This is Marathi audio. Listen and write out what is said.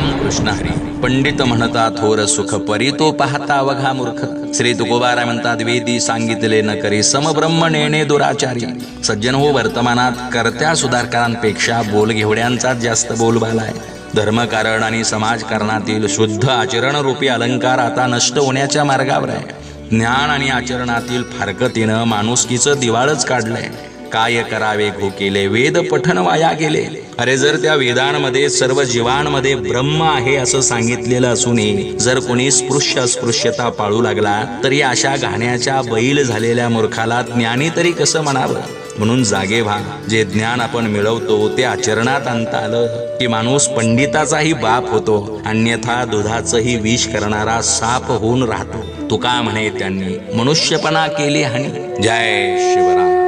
कृष्ण हरी। पंडित म्हणता थोर सुख परी तो पाहता अवघा मूर्ख। श्री तुकोबारा म्हणतात वेदी सांगितले न करी समब्रह्म नेणे दुराचारी. सज्जन हो वर्तमानात करत्या सुधारकांपेक्षा बोलघेवड्यांचाच जास्त बोलबाला आहे. धर्मकारण आणि समाजकारणातील शुद्ध आचरण रूपी अलंकार आता नष्ट होण्याच्या मार्गावर आहे. ज्ञान आणि आचरणातील फारकतीनं माणुसकीचं दिवाळच काढलंय. काय करावे घो केले वेद पठन वाया गेले. अरे जर त्या वेदांमध्ये सर्व जीवांमध्ये ब्रह्म आहे असं सांगितलेलं असूनही जर कोणी स्पृश्य अस्पृश्यता पाळू लागला तरी अशा घाण्याच्या बैल झालेल्या मूर्खाला ज्ञानी तरी कसं म्हणावं? म्हणून जागे व्हा. जे ज्ञान आपण मिळवतो ते आचरणात आणता आलं. की माणूस पंडिताचाही बाप होतो अन्यथा दुधाचंही विष करणारा साप होऊन राहतो. तुका म्हणे त्यांनी मनुष्यपणा केली हानी. जय शिवराम.